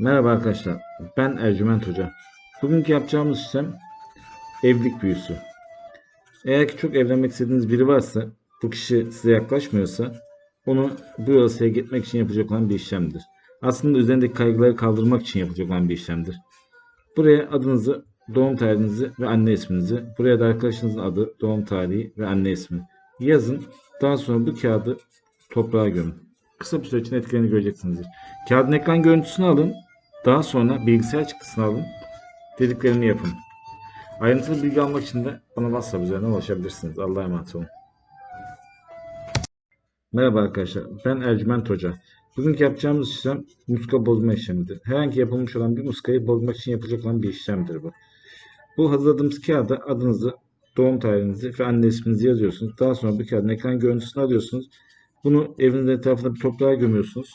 Merhaba arkadaşlar, ben Ercüment Hoca. Bugünkü yapacağımız işlem evlilik büyüsü. Eğer ki çok evlenmek istediğiniz biri varsa, bu kişi size yaklaşmıyorsa, onu bu yasaya gitmek için yapacak olan bir işlemdir. Aslında üzerindeki kaygıları kaldırmak için yapacak olan bir işlemdir. Buraya adınızı, doğum tarihinizi ve anne isminizi, buraya da arkadaşınızın adı, doğum tarihi ve anne ismi yazın. Daha sonra bu kağıdı toprağa gömün. Kısa bir süre içinde etkilerini göreceksinizdir. Kağıdın ekran görüntüsünü alın. Daha sonra bilgisayar çıktısını alın. Dediklerini yapın. Ayrıntılı bilgi almak için de bana WhatsApp üzerinden ulaşabilirsiniz. Allah'a emanet olun. Merhaba arkadaşlar. Ben Ercüment Hoca. Bugünkü yapacağımız işlem muska bozma işlemidir. Herhangi yapılmış olan bir muskayı bozmak için yapılacak olan bir işlemdir bu. Bu hazırladığımız kağıda adınızı, doğum tarihinizi ve anne isminizi yazıyorsunuz. Daha sonra bu kağıdın ekran görüntüsünü alıyorsunuz. Bunu evinizin etrafında bir toprağa gömüyorsunuz.